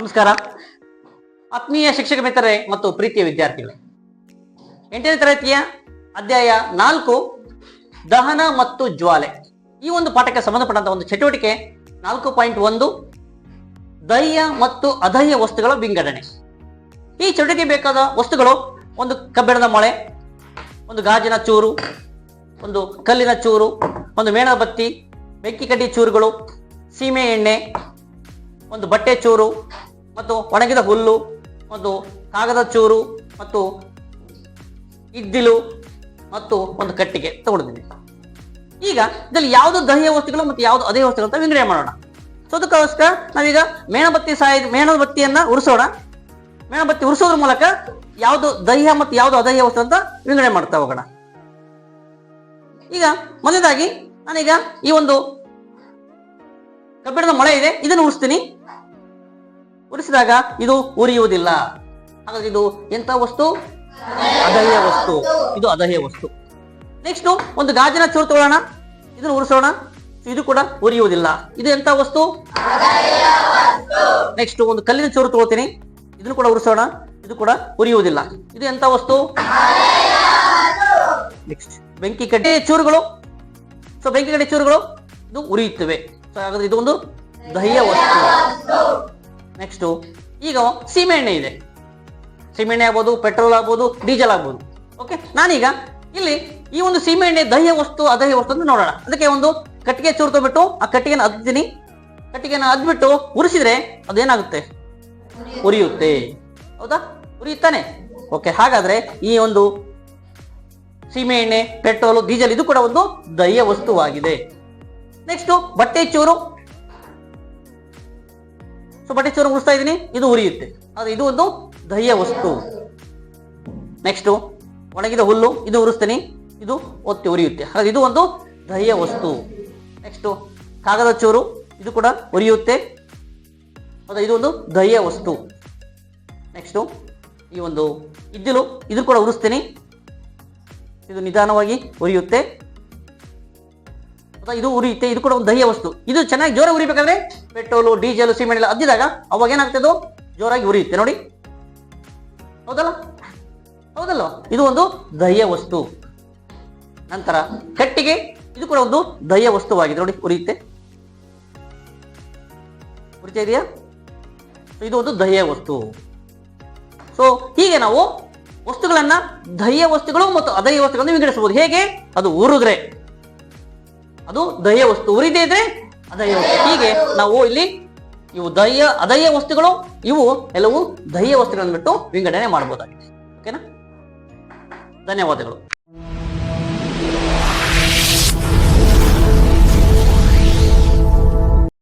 ನಮಸ್ಕಾರ. ಆತ್ಮೀಯ ಶಿಕ್ಷಕ ಮಿತ್ರರೇ ಮತ್ತು ಪ್ರೀತಿಯ ವಿದ್ಯಾರ್ಥಿಗಳೇ. ಎಂಟನೇ ತರಗತಿಯ ಅಧ್ಯಾಯ ನಾಲ್ಕು, ದಹನ ಮತ್ತು ಜ್ವಾಲೆ. ಈ ಒಂದು ಪಾಠಕ್ಕೆ ಸಂಬಂಧಪಟ್ಟಂತಹ ಒಂದು ಚಟುವಟಿಕೆ, ನಾಲ್ಕು ಪಾಯಿಂಟ್ ಒಂದು, ದಹ್ಯ ಮತ್ತು ಅಧಹ್ಯ ವಸ್ತುಗಳ ವಿಂಗಡಣೆ. ಈ ಚಟುವಟಿಕೆ ಬೇಕಾದ ವಸ್ತುಗಳು, ಒಂದು ಕಬ್ಬಿಣದ ಮೊಳೆ, ಒಂದು ಗಾಜಿನ ಚೂರು, ಒಂದು ಕಲ್ಲಿನ ಚೂರು, ಒಂದು ಮೇಣದ ಬತ್ತಿ ಬೆಂಕಿ ಕಡ್ಡಿ ಚೂರುಗಳು, ಸೀಮೆ ಎಣ್ಣೆ, ಒಂದು ಬಟ್ಟೆ ಚೂರು ಮತ್ತು ಒಣಗಿದ ಹುಲ್ಲು ಮತ್ತು ಕಾಗದ ಚೂರು ಮತ್ತು ಇದ್ದಿಲು ಮತ್ತು ಒಂದು ಕಟ್ಟಿಗೆ ತಗೊಂಡಿದ್ದೀನಿ. ಈಗ ಇದರಲ್ಲಿ ಯಾವುದು ದಹ್ಯ ವಸ್ತುಗಳು ಮತ್ತು ಯಾವುದು ಅದೇ ವಸ್ತುಗಳು ಅಂತ ವಿಂಗಡಣೆ ಮಾಡೋಣ. ಸೊ ಅದಕ್ಕೋಸ್ಕರ ನಾವೀಗ ಮೇಣಬತ್ತಿ ಸಾಯ ಮೇಣಬತ್ತಿಯನ್ನ ಉರಿಸೋಣ. ಮೇಣಬತ್ತಿ ಉರಿಸೋದ್ರ ಮೂಲಕ ಯಾವುದು ದಹ್ಯ ಮತ್ತು ಯಾವುದು ಅದಹ್ಯ ವಸ್ತು ಅಂತ ವಿಂಗಡಣೆ ಮಾಡ್ತಾ ಹೋಗೋಣ. ಈಗ ಮೊದಲನೇದಾಗಿ ನಾನೀಗ ಈ ಒಂದು ಕಬ್ಬಿಣದ ಮೊಳೆ ಇದೆ, ಇದನ್ನು ಉರಿಸ್ತೀನಿ. ಉರಿಸಿದಾಗ ಇದು ಉರಿಯುವುದಿಲ್ಲ. ಹಾಗಾದ್ರೆ ಇದು ಎಂತ ವಸ್ತು? ಅದಹ್ಯ ವಸ್ತು. ಇದು ಅದಹ್ಯ ವಸ್ತು. ನೆಕ್ಸ್ಟ್ ಒಂದು ಗಾಜಿನ ಚೂರು ತಗೊಳ್ಳೋಣ ಇದನ್ನು ಉರಿಸೋಣ. ಇದು ಕೂಡ ಉರಿಯುವುದಿಲ್ಲ. ಇದು ಎಂತ ವಸ್ತು? ನೆಕ್ಸ್ಟ್ ಒಂದು ಕಲ್ಲಿನ ಚೂರು ತಗೋತೀನಿ ಇದನ್ನು ಕೂಡ ಉರಿಸೋಣ. ಇದು ಕೂಡ ಉರಿಯುವುದಿಲ್ಲ. ಇದು ಎಂತ ವಸ್ತು? ನೆಕ್ಸ್ಟ್ ಬೆಂಕಿ ಕಡ್ಡಿ ಚೂರುಗಳು. ಸೊ ಬೆಂಕಿ ಕಡ್ಡಿ ಚೂರುಗಳು, ಇದು ಉರಿಯುತ್ತವೆ. ಸೊ ಹಾಗಾದ್ರೆ ಇದು ಒಂದು ದಹ್ಯ ವಸ್ತು. ನೆಕ್ಸ್ಟ್ ಈಗ ಸೀಮೆಎಣ್ಣೆ ಇದೆ. ಸೀಮೆಎಣ್ಣೆ ಆಗ್ಬೋದು, ಪೆಟ್ರೋಲ್ ಆಗ್ಬೋದು, ಡೀಸೆಲ್ ಆಗ್ಬೋದು. ಓಕೆ ನಾನೀಗ ಇಲ್ಲಿ ಈ ಒಂದು ಸೀಮೆಎಣ್ಣೆ ದಹ್ಯ ವಸ್ತು, ಅದಹ್ಯ ವಸ್ತು ಅಂತ ನೋಡೋಣ. ಅದಕ್ಕೆ ಒಂದು ಕಟ್ಟಿಗೆ ಚೂರು ತಗೊಬಿಟ್ಟು ಆ ಕಟ್ಟಿಗೆನ ಅದ್ತೀನಿ ಕಟ್ಟಿಗೆನ ಅದ್ಬಿಟ್ಟು ಉರಿಸಿದ್ರೆ ಅದೇನಾಗುತ್ತೆ? ಉರಿಯುತ್ತೆ. ಹೌದಾ? ಉರಿಯುತ್ತಾನೆ. ಓಕೆ ಹಾಗಾದ್ರೆ ಈ ಒಂದು ಸೀಮೆ ಎಣ್ಣೆ ಪೆಟ್ರೋಲ್, ಡೀಸೆಲ್ ಇದು ಕೂಡ ಒಂದು ದಹ್ಯ ವಸ್ತುವಾಗಿದೆ. ನೆಕ್ಸ್ಟ್ ಬಟ್ಟೆ ಚೂರು. ಸೊ ಬಟ್ಟೆ ಚೂರು ಉರಿಸ್ತಾ ಇದ್ದೀನಿ ಇದು ಉರಿಯುತ್ತೆ. ಆದ್ರೆ ಇದು ಒಂದು ದಹ್ಯ ವಸ್ತು. ನೆಕ್ಸ್ಟು ಒಣಗಿದ ಹುಲ್ಲು, ಇದು ಉರಿಸ್ತೀನಿ. ಇದು ಒತ್ತಿ ಉರಿಯುತ್ತೆ. ಹಾಗಾದ್ರೆ ಇದು ಒಂದು ದಹ್ಯ ವಸ್ತು. ನೆಕ್ಸ್ಟು ಕಾಗದ ಚೂರು, ಇದು ಕೂಡ ಉರಿಯುತ್ತೆ. ಅದು ಇದು ಒಂದು ದಹ್ಯ ವಸ್ತು. ನೆಕ್ಸ್ಟು ಈ ಒಂದು ಇದ್ದಿಲು ಇದು ಕೂಡ ಉರಿಸ್ತೀನಿ. ಇದು ನಿಧಾನವಾಗಿ ಉರಿಯುತ್ತೆ. ಇದು ಉರಿಯುತ್ತೆ ಇದು ಕೂಡ ಒಂದು ದಹ್ಯ ವಸ್ತು. ಇದು ಚೆನ್ನಾಗಿ ಜೋರಾಗಿ ಉರಿಬೇಕಾದ್ರೆ ಪೆಟ್ರೋಲು, ಡೀಸೆಲ್, ಸಿಮೆಂಟ್ ಎಲ್ಲ ಅದ್ದಿದಾಗ ಅವಾಗ ಏನಾಗ್ತದೆ ಜೋರಾಗಿ ಉರಿಯುತ್ತೆ, ನೋಡಿ. ಹೌದಲ್ಲ? ಹೌದಲ್ಲ ಇದು ಒಂದು ದಹ್ಯ ವಸ್ತು. ನಂತರ ಕಟ್ಟಿಗೆ, ಇದು ಕೂಡ ಒಂದು ದಹ್ಯ ವಸ್ತುವಾಗಿದೆ, ನೋಡಿ, ಉರಿಯುತ್ತೆ. ಉರಿತಾ ಇದೆಯಾ? ಇದು ಒಂದು ದಹ್ಯ ವಸ್ತು. ಸೊ, ಹೀಗೆ ನಾವು ವಸ್ತುಗಳನ್ನ ದಹ್ಯ ವಸ್ತುಗಳು ಮತ್ತು ಅದಹ್ಯ ವಸ್ತುಗಳನ್ನು ವಿಂಗಡಿಸಬಹುದು. ಹೇಗೆ? ಅದು ಉರಿದ್ರೆ. ಅದು ದಹ್ಯ ವಸ್ತು. ಉರಿದೇ ಇದ್ರೆ ಅದಹ್ಯ ವಸ್ತು ಹೀಗೆ ನಾವು ಇಲ್ಲಿ ಇವು ದಹ್ಯ ಅದಹ್ಯ ವಸ್ತುಗಳು, ಇವು ಎಲ್ಲವೂ ದಹ್ಯ ವಸ್ತುಗಳನ್ನು ಬಿಟ್ಟು ವಿಂಗಡಣೆ ಮಾಡಬಹುದಾಗಿದೆ. ಓಕೆನಾ? ಧನ್ಯವಾದಗಳು.